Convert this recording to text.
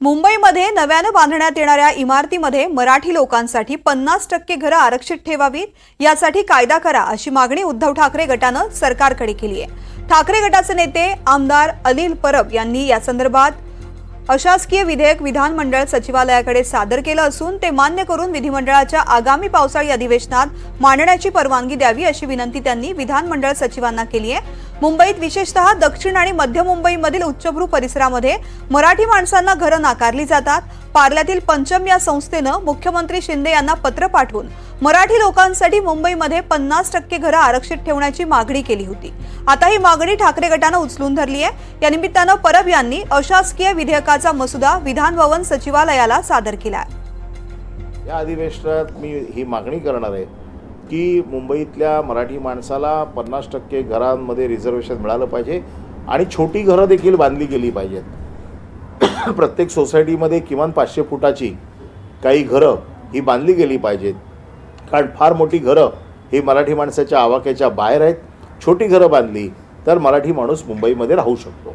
मुंबईमध्ये नव्यानं बांधण्यात येणाऱ्या इमारतीमध्ये मराठी लोकांसाठी पन्नास टक्के घरं आरक्षित ठेवावीत यासाठी कायदा करा अशी मागणी उद्धव ठाकरे गटानं सरकारकडे केली आहे. ठाकरे गटाचे नेते आमदार अनिल परब यांनी या संदर्भात अशासकीय विधेयक विधानमंडळ सचिवालयाकडे सादर केलं असून ते मान्य करून विधिमंडळाच्या आगामी पावसाळी अधिवेशनात मांडण्याची परवानगी द्यावी अशी विनंती त्यांनी विधानमंडळ सचिवांना केली आहे. मुंबईत विशेषतः दक्षिण आणि मध्य मुंबईमधील उच्चभ्रू परिसरामध्ये मराठी माणसांना घरं नाकारली जातात. पार्ल्यातील पंचम या संस्थेनं मुख्यमंत्री शिंदे यांना पत्र पाठवून मराठी लोकांसाठी मुंबईमध्ये पन्नास टक्के घरं आरक्षित ठेवण्याची मागणी केली होती. आता ही मागणी ठाकरे गटानं उचलून धरली आहे या निमित्तानं परब यांनी अशासकीय विधेयकाचा मसुदा विधानभवन सचिवालयाला सादर केला आहे या अधिवेशनात मी ही मागणी करणार आहे. की मुंबईतल्या मराठी माणसाला पन्नास टक्के घरांमध्ये रिझर्वेशन मिळालं पाहिजे आणि छोटी घरं देखील बांधली गेली पाहिजेत. प्रत्येक सोसायटीमध्ये किमान पाचशे फुटाची काही घरं ही बांधली गेली पाहिजेत. कारण फार मोठी घरं ही मराठी माणसाच्या आवाक्याच्या बाहेर आहेत. छोटी घरं बांधली तर मराठी माणूस मुंबईमध्ये राहू शकतो.